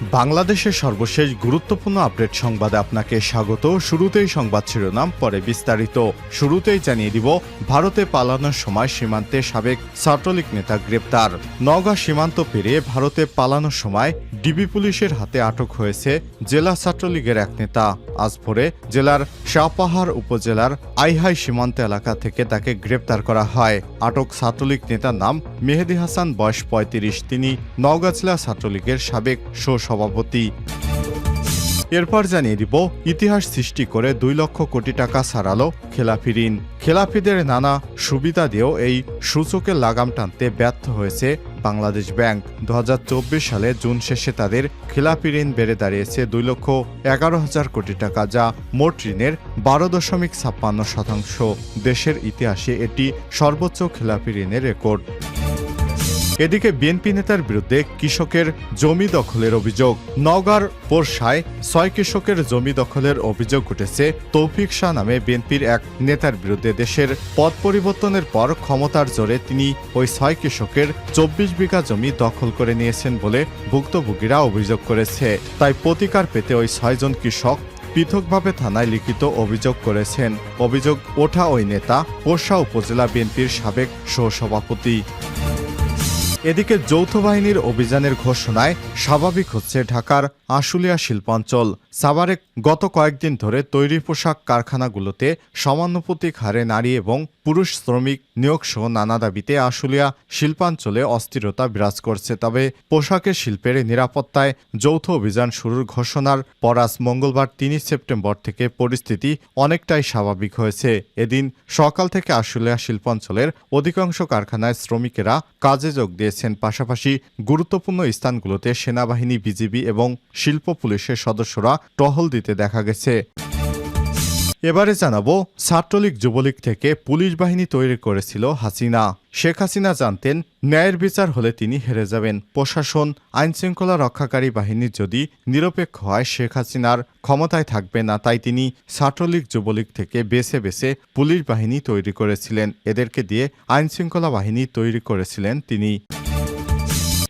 বাংলাদেশের সর্বশেষ গুরুত্বপূর্ণ আপডেট সংবাদে আপনাকে স্বাগত। শুরুতেই সংবাদ শিরোনাম, পরে বিস্তারিত। শুরুতেই জানিয়ে দিব, ভারতে পালানোর সময় সীমান্তে সাবেক ছাত্রলীগ নেতা গ্রেপ্তার। নওগাঁ সীমান্ত পেরিয়ে ভারতে পালানোর সময় ডিবি পুলিশের হাতে আটক হয়েছে জেলা ছাত্রলীগের এক নেতা। আজ ভোরে জেলার শাহপাহাড় উপজেলার আইহাই সীমান্ত এলাকা থেকে তাকে গ্রেপ্তার করা হয়। আটক ছাত্রলীগ নেতার নাম মেহেদি হাসান, বয়স পঁয়ত্রিশ। তিনি নওগাঁ জেলা ছাত্রলীগের সাবেক সভাপতি। এরপর জানিয়ে দিব, ইতিহাস সৃষ্টি করে দুই লক্ষ কোটি টাকা ছাড়ালো খেলাফি ঋণ। খেলাফিদের নানা সুবিধা দিয়েও এই সূচকের লাগাম টানতে ব্যর্থ হয়েছে বাংলাদেশ ব্যাংক। দু হাজার চব্বিশ সালে জুন শেষে তাদের খেলাপি ঋণ বেড়ে দাঁড়িয়েছে দুই লক্ষ এগারো হাজার কোটি টাকা, যা মোট ঋণের বারো দশমিক ছাপ্পান্ন শতাংশ। দেশের ইতিহাসে এটি সর্বোচ্চ খেলাপি ঋণের রেকর্ড। এদিকে বিএনপি নেতার বিরুদ্ধে কৃষকের জমি দখলের অভিযোগ। নওগাঁর পোরশায় ছয় কৃষকের জমি দখলের অভিযোগ উঠেছে তৌফিক শাহ নামে বিএনপির এক নেতার বিরুদ্ধে দেশের পদ পরিবর্তনের পর ক্ষমতার জোরে তিনি ওই ছয় কৃষকের চব্বিশ বিঘা জমি দখল করে নিয়েছেন বলে ভুক্তভোগীরা অভিযোগ করেছে। তাই প্রতিকার পেতে ওই ছয়জন কৃষক পৃথকভাবে থানায় লিখিত অভিযোগ করেছেন। অভিযোগ ওঠা ওই নেতা পোরশা উপজেলা বিএনপির সাবেক সহসভাপতি। এদিকে যৌথ বাহিনীর অভিযানের ঘোষণায় স্বাভাবিক হচ্ছে ঢাকার আশুলিয়া শিল্পাঞ্চল। সাভারে গত কয়েকদিন ধরে তৈরি পোশাক কারখানাগুলোতে সমানুপাতিক হারে নারী এবং পুরুষ শ্রমিক নিয়োগ সহ নানা দাবিতে আশুলিয়া শিল্পাঞ্চলে অস্থিরতা বিরাজ করছে। তবে পোশাকের শিল্পের নিরাপত্তায় যৌথ অভিযান শুরুর ঘোষণার পর আজ মঙ্গলবার তিন সেপ্টেম্বর থেকে পরিস্থিতি অনেকটাই স্বাভাবিক হয়েছে। এদিন সকাল থেকে আশুলিয়া শিল্পাঞ্চলের অধিকাংশ কারখানায় শ্রমিকেরা কাজে যোগ দিয়েছেন। পাশাপাশি গুরুত্বপূর্ণ স্থানগুলোতে সেনাবাহিনী, বিজিবি এবং শিল্প পুলিশের সদস্যরা টহল দিতে দেখা গেছে। এবারে জানাব, ছাত্রলীগ যুবলীগ থেকে পুলিশ বাহিনী তৈরি করেছিল হাসিনা। শেখ হাসিনা জানতেন, ন্যায়ের বিচার হলে তিনি হেরে যাবেন। প্রশাসন, আইনশৃঙ্খলা রক্ষাকারী বাহিনী যদি নিরপেক্ষ হয়, শেখ হাসিনার ক্ষমতায় থাকবে না, তাই তিনি ছাত্রলীগ যুবলীগ থেকে বেছে বেছে পুলিশ বাহিনী তৈরি করেছিলেন। এদেরকে দিয়ে আইনশৃঙ্খলা বাহিনী তৈরি করেছিলেন তিনি।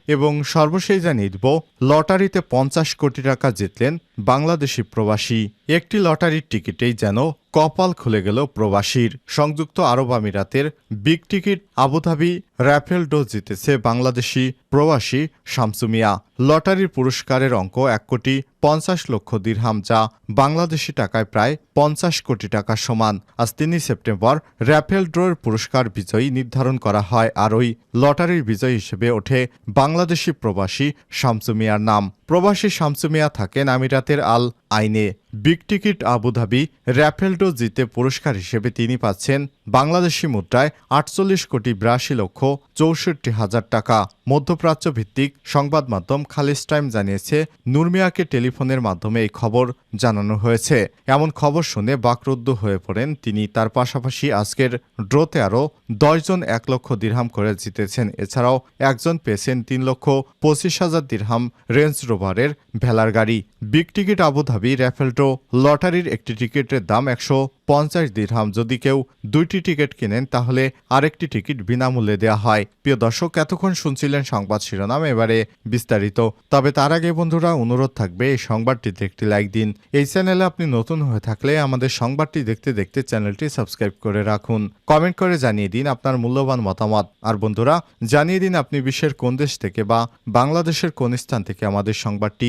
এবং সর্বশেষ জানিয়ে লটারিতে পঞ্চাশ কোটি টাকা জিতলেন বাংলাদেশি প্রবাসী। একটি লটারির টিকিটেই যেন কপাল খুলে গেল প্রবাসীর। সংযুক্ত আরব আমিরাতের Big Ticket Abu Dhabi raffle draw জিতেছে বাংলাদেশি প্রবাসী শামসুমিয়া। লটারির পুরস্কারের অঙ্ক এক কোটি পঞ্চাশ লক্ষ দিরহাম, যা বাংলাদেশি টাকায় প্রায় পঞ্চাশ কোটি টাকা সমান। আজ তিনই সেপ্টেম্বর র্যাফেল ড্রয়ের পুরস্কার বিজয়ী নির্ধারণ করা হয়, আর ওই লটারির বিজয়ী হিসেবে ওঠে বাংলাদেশি প্রবাসী শামসুমিয়ার নাম। প্রবাসী শামসুমিয়া থাকেন আমিরাতের আল আইনে বিগ টিকিট আবুধাবি র্যাফেলডো জিতে পুরস্কার হিসেবে তিনি পাচ্ছেন বাংলাদেশি মুদ্রায় আটচল্লিশ কোটি বিরাশি লক্ষ চৌষট্টি হাজার টাকা। মধ্যপ্রাচ্য ভিত্তিক সংবাদ মাধ্যম খালিজ টাইম জানিয়েছে, নুরমিয়াকে টেলিফোনের মাধ্যমে এই খবর জানানো হয়েছে। এমন খবর শুনে বাকরুদ্ধ হয়ে পড়েন তিনি। তার পাশাপাশি আজকের ড্রোতে আরও দশজন এক লক্ষ দিরহাম করে জিতেছেন। এছাড়াও একজন পেয়েছেন তিন লক্ষ পঁচিশ হাজার দিরহাম রেঞ্জ রোভারের ভেলার গাড়ি বিগ টিকিট আবুধাবি র্যাফেলটো লটারির একটি টিকিটের দাম একশো পঞ্চাশ দিরহাম। যদি কেউ দুইটি টিকিট কেনেন, তাহলে আরেকটি টিকিট বিনামূল্যে দেওয়া হয়। প্রিয় দর্শক, এতক্ষণ শুনছিলেন সংবাদ শিরোনাম, এবারে বিস্তারিত। তবে তার আগে বন্ধুরা, অনুরোধ থাকবে, এই সংবাদটিতে একটি লাইক দিন। এই চ্যানেলে আপনি নতুন হয়ে থাকলে আমাদের সংবাদটি দেখতে দেখতে চ্যানেলটি সাবস্ক্রাইব করে রাখুন। কমেন্ট করে জানিয়ে দিন আপনার মূল্যবান মতামত। আর বন্ধুরা, জানিয়ে দিন আপনি বিশ্বের কোন দেশ থেকে বা বাংলাদেশের কোন স্থান থেকে আমাদের সংবাদটি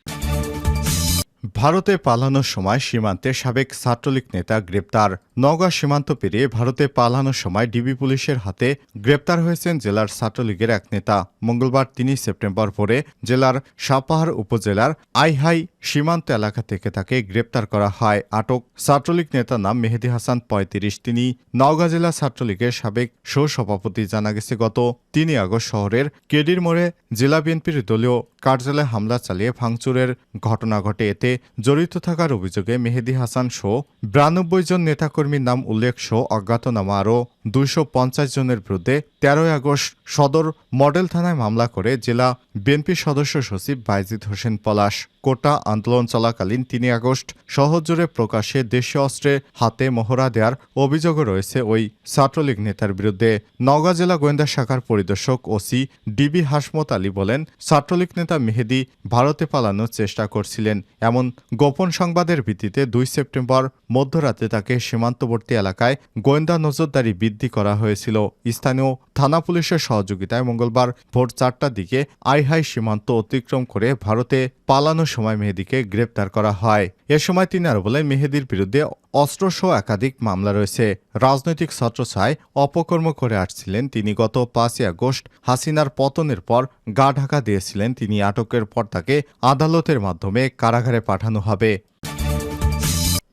ভারতে পালানোর সময় সীমান্তে সাবেক ছাত্রলীগ নেতা গ্রেপ্তার। নওগাঁ সীমান্ত পেরিয়ে ভারতে পালানোর সময় ডিবি পুলিশের হাতে গ্রেপ্তার হয়েছেন জেলার ছাত্রলীগের এক নেতা। মঙ্গলবার তিনই সেপ্টেম্বর ভোরে জেলার সাপাহার উপজেলার আইহাই সীমান্ত এলাকা থেকে তাকে গ্রেপ্তার করা হয়। আটক ছাত্রলীগ নেতার নাম মেহেদি হাসান পঁয়ত্রিশ। তিনি নওগাঁ জেলা ছাত্রলীগের সাবেক সহসভাপতি। জানা গেছে, গত তিনই আগস্ট শহরের কেডির মোড়ে জেলা বিএনপির দলীয় কার্যালয়ে হামলা চালিয়ে ভাঙচুরের ঘটনা ঘটে। এতে জড়িত থাকার অভিযোগে মেহেদি হাসান সহ বিরানব্বই জন নেতাকর্মীর নাম উল্লেখ সহ অজ্ঞাতনামা আরও দুইশো পঞ্চাশ জনের বিরুদ্ধে তেরোই আগস্ট সদর মডেল থানায় মামলা করে জেলা বিএনপি সদস্য সচিব বাইজিদ হোসেন পলাশ। কোটা আন্দোলন চলাকালীন তিন আগস্ট শহরজুড়ে প্রকাশ্যে দেশীয় অস্ত্রে হাতে মহড়া দেওয়ার অভিযোগও রয়েছে ওই ছাত্রলীগ নেতার বিরুদ্ধে। নওগাঁ জেলা গোয়েন্দা শাখার পরিদর্শক ওসি ডিবি হাসমত আলী বলেন, ছাত্রলীগ নেতা মেহেদি ভারতে পালানোর চেষ্টা করছিলেন। এমন গোপন সংবাদের ভিত্তিতে দুই সেপ্টেম্বর মধ্যরাতে তাকে সীমান্তবর্তী এলাকায় গোয়েন্দা নজরদারি বৃদ্ধি করা হয়েছিল। স্থানীয় থানা পুলিশের সহযোগিতায় মঙ্গলবার ভোর চারটার দিকে আইহাই সীমান্ত অতিক্রম করে ভারতে পালানোর সময় মেহেদিকে গ্রেপ্তার করা হয়। এ সময় তিনি আরও বলেন, মেহেদির বিরুদ্ধে অস্ত্রসহ একাধিক মামলা রয়েছে। রাজনৈতিক ছত্রছায় অপকর্ম করে আসছিলেন তিনি। গত পাঁচই আগস্ট হাসিনার পতনের পর গা ঢাকা দিয়েছিলেন তিনি। আটকের পর তাকে আদালতের মাধ্যমে কারাগারে পাঠানো হবে।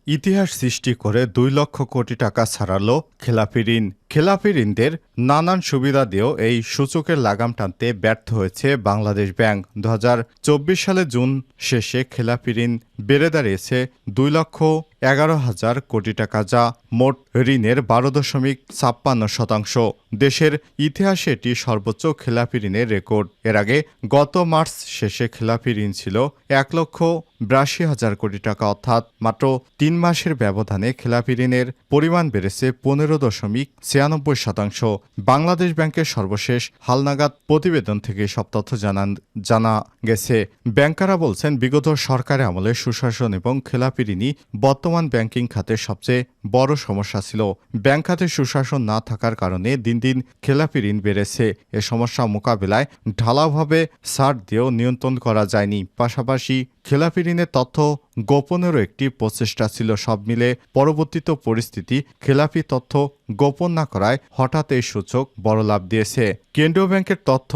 ইতিহাস সৃষ্টি করে দুই লক্ষ কোটি টাকা ছাড়ালো খেলাপি ঋণ। খেলাপি ঋণদের নানান সুবিধা দিয়েও এই সূচকের লাগাম টানতে ব্যর্থ হয়েছে বাংলাদেশ ব্যাংক। দু হাজার চব্বিশ সালে জুন শেষে খেলাপি ঋণ বেড়ে দাঁড়িয়েছে দুই লক্ষ এগারো হাজার কোটি টাকা যা মোট ঋণের বারো দশমিক ছাপ্পান্ন শতাংশ। দেশের ইতিহাসে এটি সর্বোচ্চ খেলাপি ঋণের রেকর্ড। এর আগে গত মার্চ শেষে খেলাপি ঋণ ছিল এক লক্ষ বিরাশি হাজার কোটি টাকা, অর্থাৎ মাত্র তিন মাসের ব্যবধানে খেলাপি ঋণের পরিমাণ বেড়েছে পনেরো দশমিক ছিয়ানব্বই শতাংশ। বাংলাদেশ ব্যাংকের সর্বশেষ হালনাগাদ প্রতিবেদন থেকে সব তথ্য জানান জানা গেছে। ব্যাংকাররা বলছেন, বিগত সরকারের আমলে সুশাসন এবং খেলাপি ঋণই বর্তমান ব্যাংকিং খাতের সবচেয়ে বড় সমস্যা ছিল। ব্যাংক খাতে সুশাসন না থাকার কারণে দিন দিন খেলাপি ঋণ বেড়েছে। এ সমস্যা মোকাবেলায় ঢালাওভাবে সার দিয়েও নিয়ন্ত্রণ করা যায়নি। পাশাপাশি খেলাপি ঋণের তথ্য গোপনেরও একটি প্রচেষ্টা ছিল সব মিলে পরবর্তীত পরিস্থিতি খেলাপি তথ্য গোপন না করায় হঠাৎ এই সূচক বড় লাভ দিয়েছে। কেন্দ্রীয় ব্যাংকের তথ্য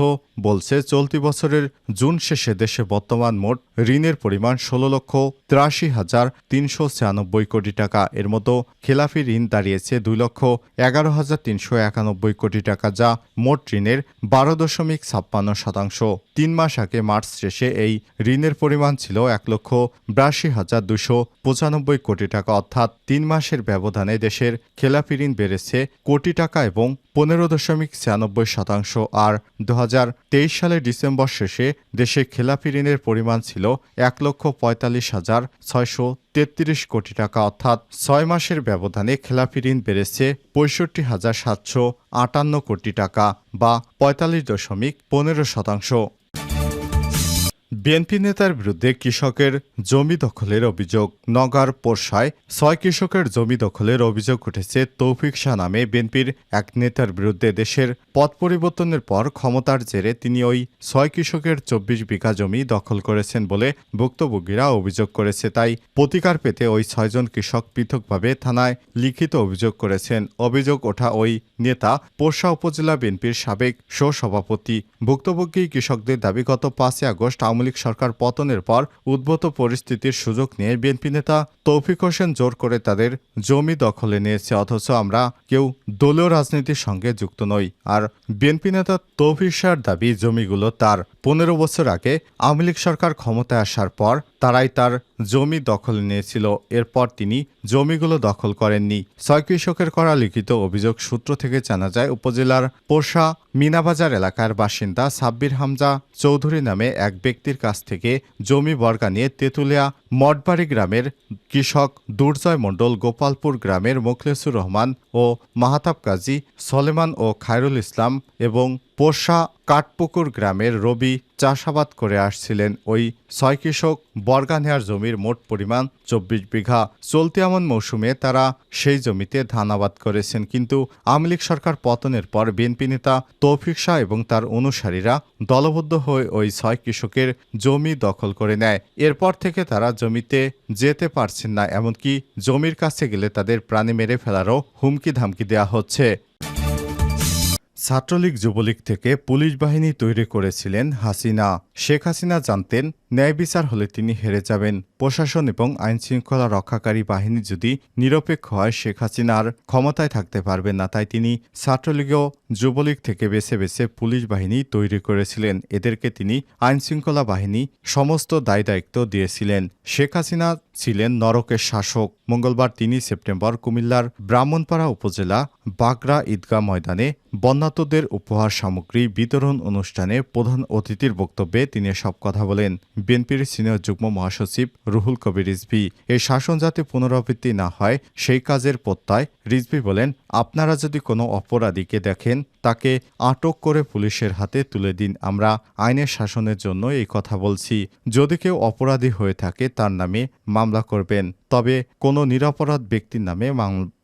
বলছে, চলতি বছরের জুন শেষে দেশে বর্তমান মোট ঋণের পরিমাণ ষোলো লক্ষ তিরাশি হাজার তিনশো ছিয়ানব্বই কোটি টাকা। এর মতো খেলাফি ঋণ দাঁড়িয়েছে দুই লক্ষ এগারো হাজার তিনশো একানব্বই কোটি টাকা, যা মোট ঋণের বারো দশমিক ছাপ্পান্ন শতাংশ। তিন মাস আগে মার্চ শেষে এই ঋণের পরিমাণ ছিল এক লক্ষ বিরাশি হাজার দুশো পঁচানব্বই কোটি টাকা, অর্থাৎ তিন মাসের ব্যবধানে দেশের খেলাপি ঋণ বেড়েছে কোটি টাকা এবং পনেরো দশমিক ছিয়ানব্বই শতাংশ। আর দু হাজার তেইশ সালের ডিসেম্বর শেষে দেশে খেলাপি ঋণের পরিমাণ ছিল এক লক্ষ পঁয়তাল্লিশ হাজার ছয়শো তেত্রিশ কোটি টাকা, অর্থাৎ ছয় মাসের ব্যবধানে খেলাপি ঋণ বেড়েছে পঁয়ষট্টি হাজার সাতশো আটান্ন কোটি টাকা বা পঁয়তাল্লিশ দশমিক পনেরো শতাংশ। বিএনপি নেতার বিরুদ্ধে কৃষকের জমি দখলের অভিযোগ। নগার পোরশায় ছয় কৃষকের জমি দখলের অভিযোগ উঠেছে তৌফিক শাহ নামে বিএনপির এক নেতার বিরুদ্ধে। দেশের পথ পরিবর্তনের পর ক্ষমতার জেরে তিনি ওই ছয় কৃষকের চব্বিশ বিঘা জমি দখল করেছেন বলে ভুক্তভোগীরা অভিযোগ করেছে। তাই প্রতিকার পেতে ওই ছয়জন কৃষক পৃথকভাবে থানায় লিখিত অভিযোগ করেছেন। অভিযোগ ওঠা ওই নেতা পোরশা উপজেলা বিএনপির সাবেক সহসভাপতি। ভুক্তভোগী কৃষকদের দাবি, গত পাঁচই আগস্ট আওয়ামী লীগ সরকার পতনের পর উদ্ভূত পরিস্থিতির সুযোগ নিয়ে বিএনপি নেতা তৌফিক হোসেন জোর করে তাদের জমি দখলে নিয়েছে। অথচ আমরা কেউ দলীয় রাজনীতির সঙ্গে যুক্ত নই। আর বিএনপি নেতা তৌফিক শাহর দাবি, জমিগুলো তার পনেরো বছর আগে আওয়ামী লীগ সরকার ক্ষমতায় আসার পর তারাই তার জমি দখল নিয়েছিল। এরপর তিনি জমিগুলো দখল করেননি। ছয় কৃষকের করা লিখিত অভিযোগ সূত্র থেকে জানা যায়, উপজেলার পোষা মিনাবাজার এলাকার বাসিন্দা সাব্বির হামজা চৌধুরী নামে এক ব্যক্তির কাছ থেকে জমি বর্গা নিয়ে তেঁতুলিয়া মঠবাড়ি গ্রামের কৃষক দুর্জয় মণ্ডল, গোপালপুর গ্রামের মোখলেসুর রহমান ও মাহাতাব কাজী সলেমান ও খায়রুল ইসলাম এবং পোষা কাঠপুকুর গ্রামের রবি চাষাবাদ করে আসছিলেন ওই ছয় কৃষক বর্গানেয়ার জমির মোট পরিমাণ চব্বিশ বিঘা। চলতি এমন মৌসুমে তারা সেই জমিতে ধান আবাদ করেছেন। কিন্তু আওয়ামী লীগ সরকার পতনের পর বিএনপি নেতা তৌফিক শাহ এবং তার অনুসারীরা দলবদ্ধ হয়ে ওই ছয় কৃষকের জমি দখল করে নেয়। এরপর থেকে তারা জমিতে যেতে পারছেন না, এমনকি জমির কাছে গেলে তাদের প্রাণে মেরে ফেলারও হুমকি ধামকি দেওয়া হচ্ছে। ছাত্রলীগ যুবলীগ থেকে পুলিশ বাহিনী তৈরি করেছিলেন হাসিনা। শেখ হাসিনা জানতেন ন্যায় বিচার হলে তিনি হেরে যাবেন। প্রশাসন এবং আইনশৃঙ্খলা রক্ষাকারী বাহিনী যদি নিরপেক্ষ হয়, শেখ হাসিনার ক্ষমতায় থাকতে পারবেন না। তাই তিনি ছাত্রলীগও যুবলীগ থেকে বেছে বেছে পুলিশ বাহিনী তৈরি করেছিলেন। এদেরকে তিনি আইনশৃঙ্খলা বাহিনী সমস্ত দায় দায়িত্ব দিয়েছিলেন। শেখ হাসিনা ছিলেন নরকের শাসক। মঙ্গলবার তিনই সেপ্টেম্বর কুমিল্লার ব্রাহ্মণপাড়া উপজেলা বাগরা ঈদগাহ ময়দানে বন্যাতদের উপহার সামগ্রী বিতরণ অনুষ্ঠানে প্রধান অতিথির বক্তব্যে তিনি সব কথা বলেন। বিএনপির সিনিয়র যুগ্ম মহাসচিব রুহুল কবির রিজভি। এই শাসন যাতে পুনরাবৃত্তি না হয়, সেই কাজের প্রত্যয় রিজভি বলেন, আপনারা যদি কোনো অপরাধীকে দেখেন, তাকে আটক করে পুলিশের হাতে তুলে দিন। আমরা আইনের শাসনের জন্য এই কথা বলছি। যদি কেউ অপরাধী হয়ে থাকে, তার নামে মামলা করবেন। তবে কোনো নিরাপরাধ ব্যক্তির নামে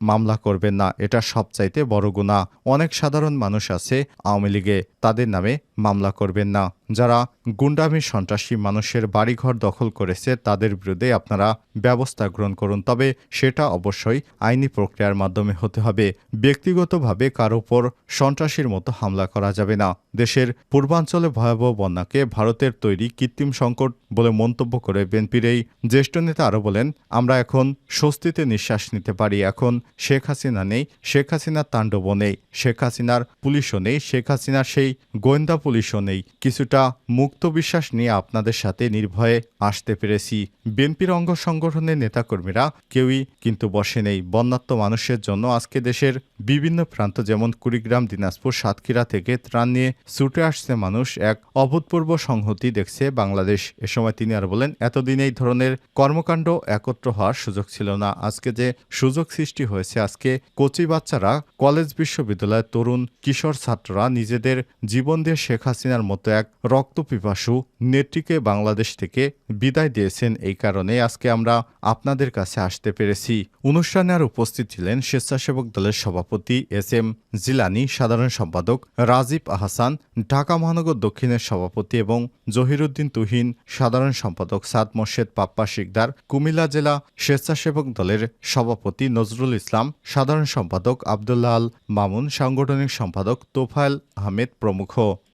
মামলা করবেন না। এটা সবচাইতে বড় গুণা। অনেক সাধারণ মানুষ আছে আওয়ামী লীগে, তাদের নামে মামলা করবেন না। যারা গুন্ডামি, সন্ত্রাসী মানুষের বাড়িঘর দখল করেছে, তাদের বিরুদ্ধে আপনারা ব্যবস্থা গ্রহণ করুন। তবে সেটা অবশ্যই আইনি প্রক্রিয়ার মাধ্যমে হতে হবে। ব্যক্তিগতভাবে কারও উপর সন্ত্রাসীর মতো হামলা করা যাবে না। দেশের পূর্বাঞ্চলে ভয়াবহ বন্যাকে ভারতের তৈরি কৃত্রিম সংকট বলে মন্তব্য করে বিএনপির এই জ্যেষ্ঠ নেতা আরও বলেন, আমরা এখন স্বস্তিতে নিঃশ্বাস নিতে পারি। এখন শেখ হাসিনা নেই, শেখ হাসিনার তাণ্ডবও নেই, শেখ হাসিনার পুলিশও নেই, শেখ হাসিনার সেই গোয়েন্দা পুলিশও নেই। কিছুটা মুক্ত বিশ্বাস নিয়ে আপনাদের সাথে নির্ভয়ে আসতে পেরেছি। বিএনপির অঙ্গ সংগঠনের নেতাকর্মীরা কেউই কিন্তু বসে নেই। বন্যাত্ম মানুষের জন্য আজকে দেশের বিভিন্ন প্রান্ত, যেমন কুড়িগ্রাম, দিনাজপুর, সাতক্ষীরা থেকে ত্রাণ নিয়ে ছুটে আসছে মানুষ। এক অভূতপূর্ব সংহতি দেখছে বাংলাদেশ। এ সময় তিনি আর বলেন, এতদিন এই ধরনের কর্মকাণ্ড একত্র হওয়ার সুযোগ ছিল না। আজকে যে সুযোগ সৃষ্টি হয়েছে, আজকে কচি বাচ্চারা কলেজ বিশ্ববিদ্যালয়ের তরুণ কিশোর ছাত্ররা নিজেদের জীবন দিয়ে শেখ হাসিনার মতো এক রক্তপিপাসু নেত্রীকে বাংলাদেশ থেকে বিদায় দিয়েছেন এই কারণে আজকে আমরা আপনাদের কাছে আসতে পেরেছি। অনুষ্ঠানে আর উপস্থিত ছিলেন স্বেচ্ছাসেবক দলের সভাপতি এস এম জিলানি, সাধারণ সম্পাদক রাজীব আহসান, ঢাকা মহানগর দক্ষিণের সভাপতি এবং জহিরুদ্দিন তুহিন, সাধারণ সম্পাদক সাদ মোর্শেদ পাপ্পা শিকদার, কুমিল্লা জেলা স্বেচ্ছাসেবক দলের সভাপতি নজরুল ইসলাম, সাধারণ সম্পাদক আবদুল্লাহ আল মামুন, সাংগঠনিক সম্পাদক তোফায়েল আহমেদ প্রমুখ।